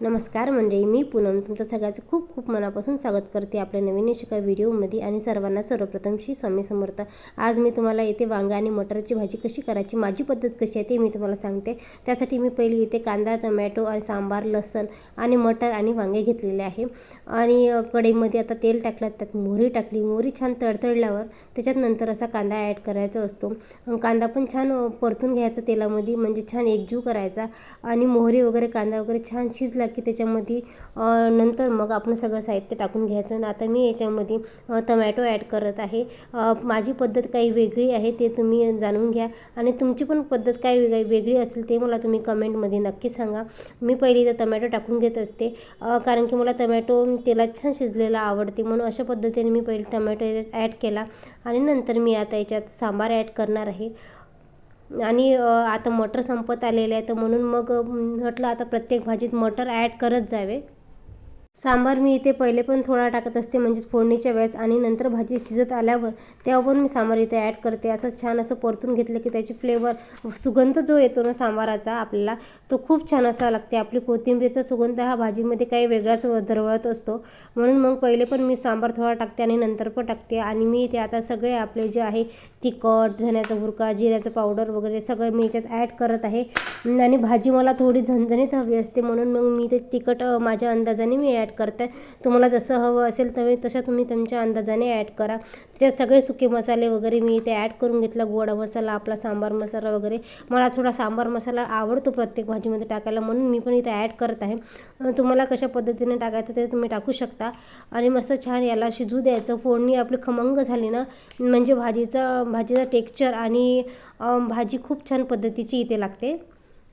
नमस्कार मंडळी. मी पूनम. तुमचं सगळ्याचं खूप खूप मनापासून स्वागत करते आपल्या नवीन शिका व्हिडिओमध्ये आणि सर्वांना सर्वप्रथम श्री स्वामी समर्थ. आज मी तुम्हाला येथे वांगा आणि मटरची भाजी कशी करायची माझी पद्धत कशी आहे ते मी तुम्हाला सांगते. त्यासाठी मी पहिली इथे कांदा टमॅटो आणि सांबार लसण आणि मटर आणि वांगे घेतलेले आहे. आणि कढईमध्ये आता तेल टाकलं त्यात मोहरी टाकली. मोहरी छान तडतडल्यावर त्याच्यात नंतर असा कांदा ॲड करायचा असतो. कांदा पण छान परतून घ्यायचा तेलामध्ये. म्हणजे छान एकजीव करायचा. आणि मोहरी वगैरे कांदा वगैरे छान शिजला की त्याच्यामध्ये नंतर मग आपण सगळं साहित्य टाकून घ्यायचं. आणि आता मी याच्यामध्ये टमॅटो ॲड करत आहे. माझी पद्धत काही वेगळी आहे ते तुम्ही जाणून घ्या. आणि तुमची पण पद्धत काय वेगळी वेगळी असेल ते मला तुम्ही कमेंटमध्ये नक्की सांगा. मी पहिली तर टमॅटो टाकून घेत असते. कारण की मला टमॅटो तेलात छान शिजलेला आवडते. म्हणून अशा पद्धतीने मी पहिले टमॅटो याच्यात ॲड केला. आणि नंतर मी आता याच्यात सांबार ॲड करणार आहे. आणि आता मटर संपत आलेले आहे तर म्हणून मग म्हटलं आता प्रत्येक भाजीत मटर ॲड करत जावे. सांबार मी इथे पहिले पण थोडा टाकत असते म्हणजेच फोडणीच्या वेळेस आणि नंतर भाजी शिजत आल्यावर तेव्हा पण मी सांबार इथे ॲड करते. असं छान असं परतून घेतलं की त्याची फ्लेवर सुगंध जो येतो ना सांबाराचा आपल्याला तो खूप छान असा लागते. आपली कोथिंबीरचा सुगंध हा भाजीमध्ये काही वेगळाच दरवळत असतो. म्हणून मग पहिले पण मी सांबार थोडा टाकते आणि नंतर पण टाकते. आणि मी ते आता सगळे आपले जे आहे तिखट धण्याचा भुरका जिऱ्याचं पावडर वगैरे सगळं मी याच्यात ॲड करत आहे. आणि भाजी मला थोडी झणझणीत हवी असते म्हणून मग मी ते तिखट माझ्या अंदाजाने मी ॲड ॲड करते तुम्हाला जसं हवं असेल तर तसं तुम्ही तुमच्या अंदाजाने ॲड करा. त्याच्यात सगळे सुके मसाले वगैरे मी इथे ॲड करून घेतला. गोडा मसाला आपला सांबार मसाला वगैरे. मला थोडा सांबार मसाला आवडतो प्रत्येक भाजीमध्ये टाकायला म्हणून मी पण इथे ॲड करत आहे. तुम्हाला कशा पद्धतीने टाकायचं ते तुम्ही टाकू शकता. आणि मस्त छान याला शिजू द्यायचं. फोडणी आपली खमंग झाली ना म्हणजे भाजीचा भाजीचा टेक्स्चर आणि भाजी खूप छान पद्धतीची इथे लागते.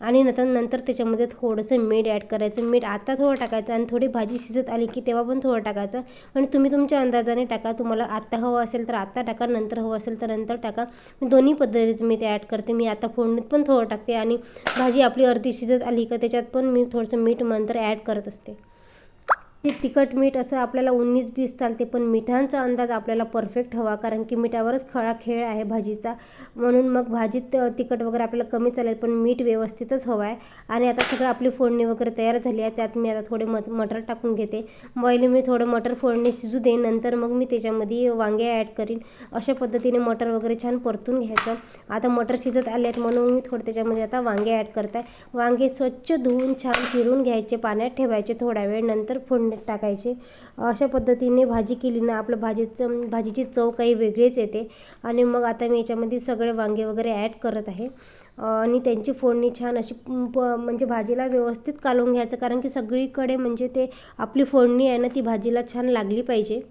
आणि नंतर नंतर त्याच्यामध्ये थोडंसं मीठ ॲड करायचं. मीठ आता थोडं टाकायचं आणि थोडी भाजी शिजत आली की तेव्हा पण थोडं टाकायचं. आणि तुम्ही तुमच्या अंदाजाने टाका. तुम्हाला आत्ता हवं असेल तर आत्ता टाका. नंतर हवं असेल तर नंतर टाका. मी दोन्ही पद्धतीचं मी ते ॲड करते. मी आता फोडणीत पण थोडं टाकते आणि भाजी आपली अर्धी शिजत आली का त्याच्यात पण मी थोडंसं मीठ नंतर ॲड करत असते. ते तिखट मीठ असं आपल्याला उन्नीस बीस चालते पण मिठांचा अंदाज आपल्याला परफेक्ट हवा कारण की मिठावरच खळा खेळ आहे भाजीचा. म्हणून मग भाजीत तिखट वगैरे आपल्याला कमी चालेल पण मीठ व्यवस्थितच हवं आहे. आणि आता सगळं आपली फोडणी वगैरे तयार झाली आहे त्यात मी आता थोडे मट मटर टाकून घेते. पहिले मी थोडं मटर फोडणी शिजू देईन नंतर मग मी त्याच्यामध्ये वांगे ॲड करीन. अशा पद्धतीने मटर वगैरे छान परतून घ्यायचं. आता मटर शिजत आले आहेत म्हणून मी थोडं त्याच्यामध्ये आता वांगे ॲड करत आहे. वांगे स्वच्छ धुवून छान चिरून घ्यायचे पाण्यात ठेवायचे थोडा वेळ नंतर मीठ टाकायचे. अशा पद्धतीने भाजी केली ना आपलं भाजीचं भाजीची चव काही वेगळीच येते. आणि मग आता मी याच्यामध्ये सगळे वांगे वगैरे ॲड करत आहे. आणि त्यांची फोडणी छान अशी प म्हणजे भाजीला व्यवस्थित कालवून घ्यायचं. कारण की सगळीकडे म्हणजे ते आपली फोडणी आहे ना ती भाजीला छान लागली पाहिजे.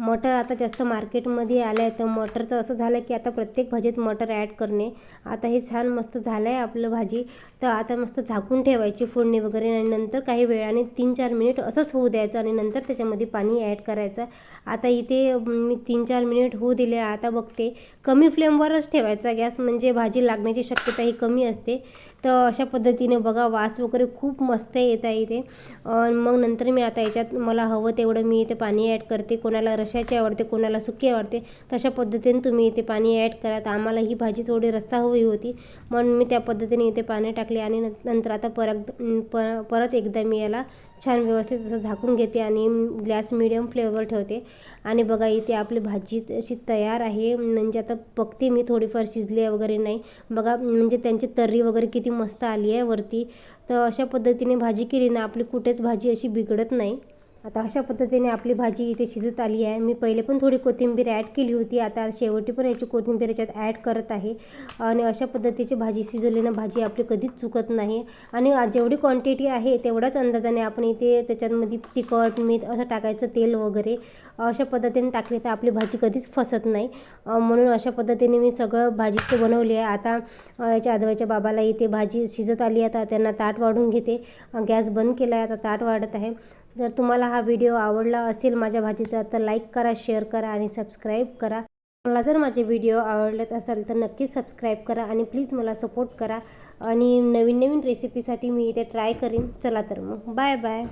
मटर आता जास्त मार्केटमध्ये आलं आहे तर मटरचं असं झालं की आता प्रत्येक भाजीत मटर ॲड करणे. आता हे छान मस्त झालं आहे आपलं भाजी. तर आता मस्त झाकून ठेवायची फोडणी वगैरे आणि नंतर काही वेळाने तीन चार मिनिट असंच होऊ द्यायचं आणि नंतर त्याच्यामध्ये पाणी ॲड करायचं. आता इथे मी तीन चार मिनिट होऊ दिले. आता बघते. कमी फ्लेमवरच ठेवायचा. गॅस म्हणजे भाजी लागण्याची शक्यता ही कमी असते. तर अशा पद्धतीने बघा वास वगैरे खूप मस्त येत आहे इथे. मग नंतर मी आता याच्यात मला हवं तेवढं मी इथे पाणी ॲड करते. कोणाला कशाची आवडते कोणाला सुकी आवडते तशा पद्धतीने तुम्ही इथे पाणी ॲड करा. तर आम्हाला ही भाजी थोडी रस्सा हवी होती. म्हणून मी त्या पद्धतीने इथे पाणी टाकले आणि नंतर आता परत पर परत एकदा मी याला छान व्यवस्थित असं झाकून घेते आणि गॅस मिडियम फ्लेवर ठेवते. आणि बघा इथे आपली भाजी अशी तयार आहे. म्हणजे आता बघते मी थोडीफार शिजली आहे वगैरे नाही. बघा म्हणजे त्यांची तर्री वगैरे किती मस्त आली आहे वरती. तर अशा पद्धतीने भाजी केली ना आपली कुठेच भाजी अशी बिघडत नाही. आता अशा पद्धतीने आपली भाजी इथे शिजत आली आहे. मी पहिले पण थोडी कोथिंबीर ॲड केली होती. आता शेवटी पण याची कोथिंबीर याच्यात ॲड करत आहे. आणि अशा पद्धतीची भाजी शिजवलेली भाजी आपली कधीच चुकत नाही. आणि जेवढी क्वांटिटी आहे तेवढ्याच अंदाजाने आपण इथे त्याच्यामध्ये तिखट मीठ असं टाकायचं तेल वगैरे अशा पद्धतीने टाकली तर आपली भाजी कधीच फसत नाही. म्हणून अशा पद्धतीने मी सगळं भाजीचे बनवली आहे. आता याच्या आदवाच्या बाबाला इथे भाजी शिजत आली आता त्यांना ताट वाढून घेते. गॅस बंद केला आहे. आता ताट वाढत आहे. जर तुम्हाला हा व्हिडिओ आवडला असेल माझ्या भाजीचा तर लाईक करा शेअर करा आणि सबस्क्राईब करा. मला जर माझे व्हिडिओ आवडलेत असेल तर नक्कीच सबस्क्राईब करा आणि प्लीज मला सपोर्ट करा. आणि नवीन नवीन रेसिपीसाठी मी इथे ट्राय करीन. चला तर मग. Bye bye